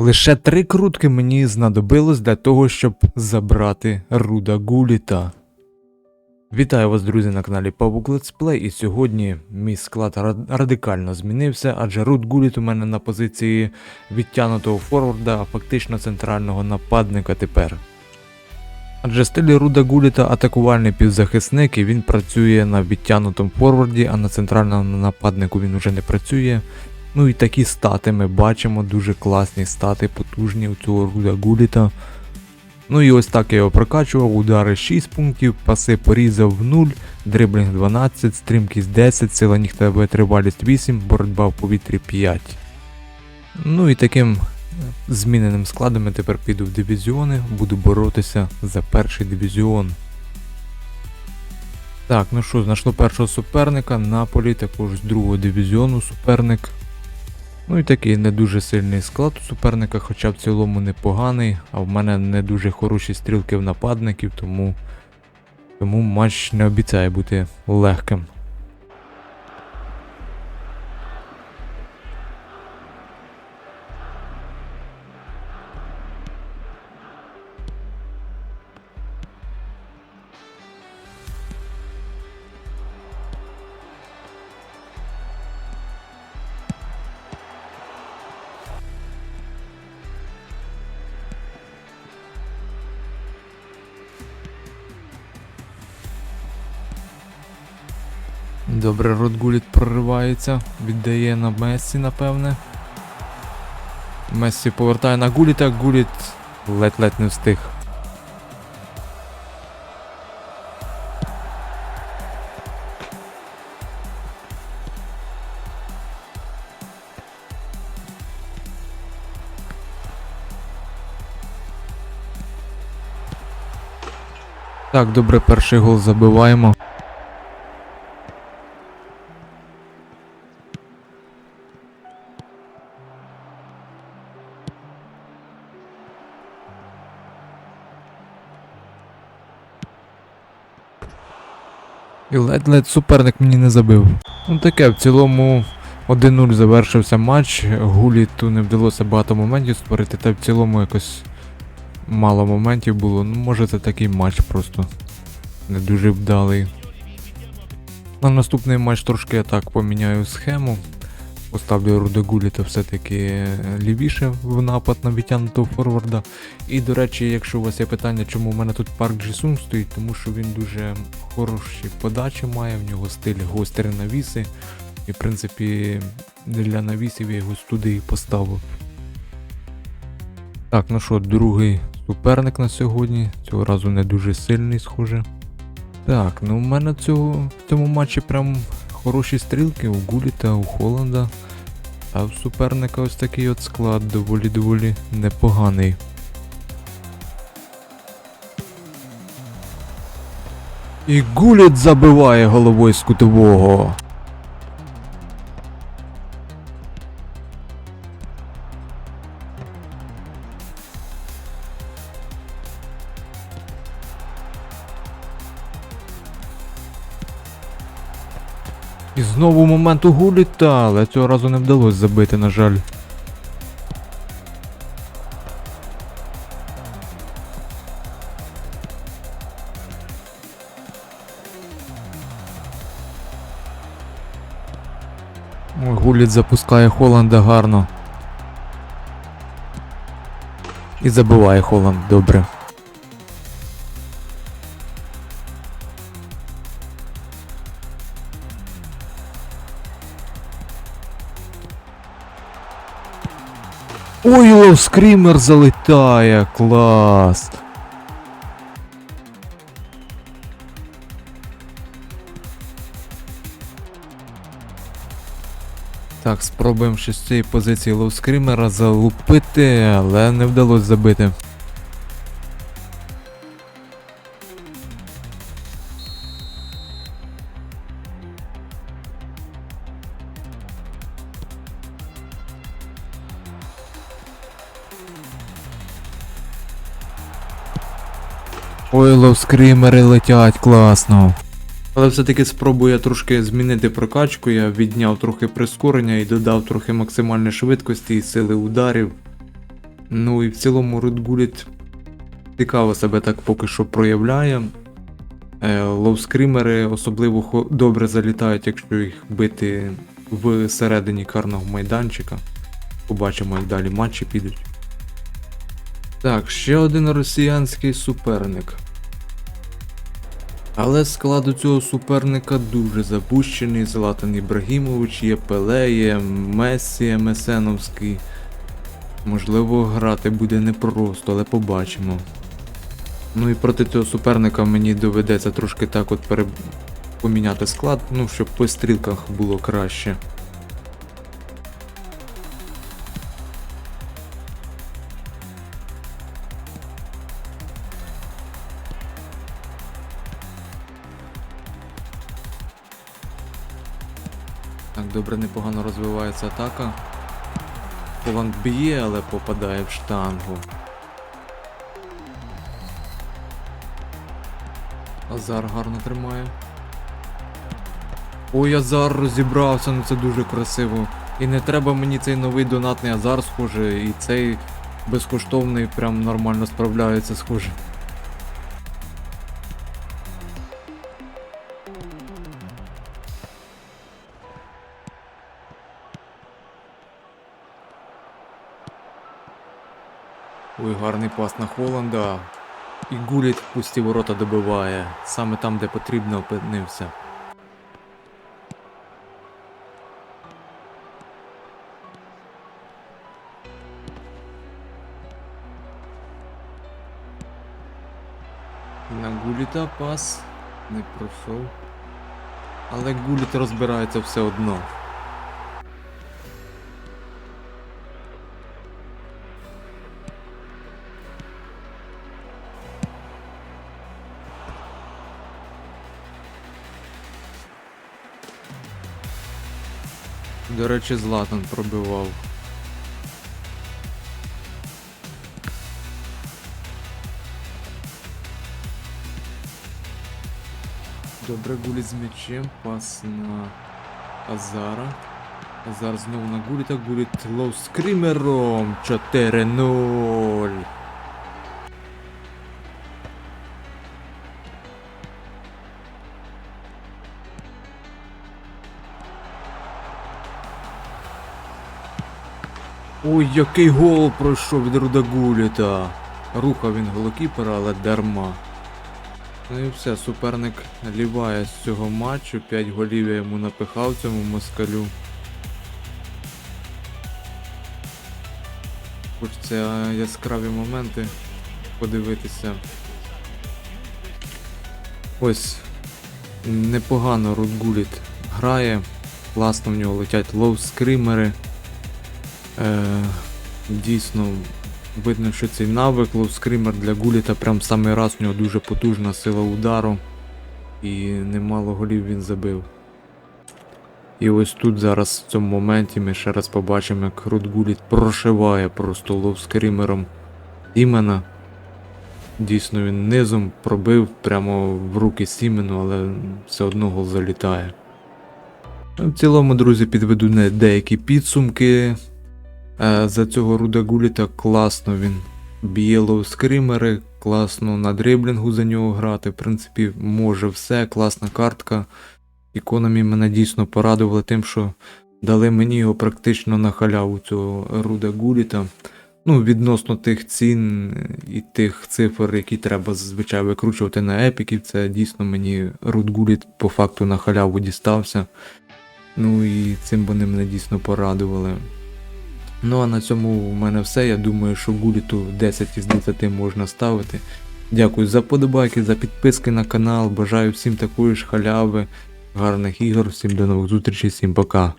Лише три крутки мені знадобилось для того, щоб забрати Руда Гуліта. Вітаю вас, друзі, на каналі Павук Летсплей, і сьогодні мій склад радикально змінився, адже Руд Гуліт у мене на позиції відтянутого форварда, а фактично центрального нападника тепер. Адже стилі Руда Гуліта атакувальний півзахисник, і він працює на відтянутому форварді, а на центральному нападнику він уже не працює. Ну і такі стати ми бачимо, дуже класні стати, потужні у цього Руда Гуліта. Ну і ось так я його прокачував, удари 6 пунктів, паси порізав в 0, дриблінг 12, стрімкість 10, сила ніг та витривалість 8, боротьба в повітрі 5. Ну і таким е, зміненим складом я тепер піду в дивізіони, буду боротися за перший дивізіон. Так, ну що, знайшло першого суперника, Наполі, також з другого дивізіону суперник. Ну і такий не дуже сильний склад у суперника, хоча в цілому непоганий, а в мене не дуже хороші стрілки в нападників, тому, тому матч не обіцяє бути легким. Добре, Ротгуліт проривається, віддає на Мессі, напевне. Мессі повертає на Гуліта, Гуліт ледь-ледь не встиг. Так, добре, перший гол забиваємо. І ледь-ледь суперник мені не забив. Ну таке, в цілому 1-0 завершився матч. Гуліту не вдалося багато моментів створити, та в цілому якось мало моментів було. Ну, може це такий матч просто не дуже вдалий. На наступний матч трошки я так поміняю схему. Поставлю Руда Гуліта все-таки е, лівіше в напад на відтягнутого форварда. І до речі, якщо у вас є питання, чому в мене тут парк Джісун стоїть, тому що він дуже хороші подачі має, в нього стиль гострі навіси. І в принципі для навісів я його туди і поставив. Так, ну що, другий суперник на сьогодні. Цього разу не дуже сильний, схоже. Так, ну в мене цього, в цьому матчі прям хороші стрілки у Гуліта, у Холланда. А в суперника ось такий от склад доволі-доволі непоганий. І Гуліт забиває головою з кутового. І знову момент у Гуліта, але цього разу не вдалося забити, на жаль. Ой, Гуліт запускає Холланда гарно. І забиває Холланд, добре. Ой, лов скрімер залетає, клас. Так, спробуємо ще з цієї позиції лоускрімера залупити, але не вдалося забити. Ой, ловскрімери летять класно. Але все-таки спробую я трошки змінити прокачку, я відняв трохи прискорення і додав трохи максимальної швидкості і сили ударів. Ну і в цілому Рудгуліт цікаво себе так поки що проявляє. Е, Лоускримери особливо добре залітають, якщо їх бити в середині карного майданчика. Побачимо, як далі матчі підуть. Так, ще один росіянський суперник. Але склад у цього суперника дуже запущений. Златан Ібрагімович, є Пеле, є Мессі Месеновський. Можливо, грати буде непросто, але побачимо. Ну і проти цього суперника мені доведеться трошки так от пере... поміняти склад, ну, щоб по стрілках було краще. Так, добре, непогано розвивається атака. Поланд б'є, але попадає в штангу. Азар гарно тримає. Ой, Азар розібрався, ну це дуже красиво. І не треба мені цей новий донатний Азар, схоже, і цей безкоштовний прям нормально справляється, схоже. Ой, гарний пас на Холланда. І Гуліт в пусті ворота добиває. Саме там, де потрібно, опинився. На Гуліта пас не пройшов. Але Гуліт розбирається все одно. До речі, Златан пробивав. Добре, Гуліт з м'ячем, пас на Азара. Азар знову на Гуліта, Гуліт лоу скримером 4-0. Ой, який гол пройшов від Руда Гуліта. Рухав він голокіпера, але дарма. Ну і все, суперник ліває з цього матчу. 5 голів я йому напихав цьому москалю. Хочеться яскраві моменти подивитися. Ось непогано Рудгуліт грає. Класно в нього летять лоу-скримери. Е, дійсно, видно, що цей навик лоу-скример для Гуліта прям самий раз у нього дуже потужна сила удару. І немало голів він забив. І ось тут зараз в цьому моменті ми ще раз побачимо, як Руд Гуліт прошиває просто лоу-скримером Сімена. Дійсно він низом пробив прямо в руки Сімену, але все одно гол залітає. В цілому, друзі, підведу деякі підсумки. Е, За цього Руда Гуліта класно він б'є лоу-скримери, класно на дриблінгу за нього грати. В принципі, може все, класна картка. Іконамі мене дійсно порадували тим, що дали мені його практично на халяву цього Руда Гуліта. Ну, відносно тих цін і тих цифр, які треба зазвичай викручувати на епіків, це дійсно мені Руд Гуліт по факту на халяву дістався. Ну і цим вони мене дійсно порадували. Ну а на цьому в мене все. Я думаю, що Гуліту 10 із 10 можна ставити. Дякую за подобайки, за підписки на канал. Бажаю всім такої ж халяви, гарних ігор, всім до нових зустрічей, всім пока.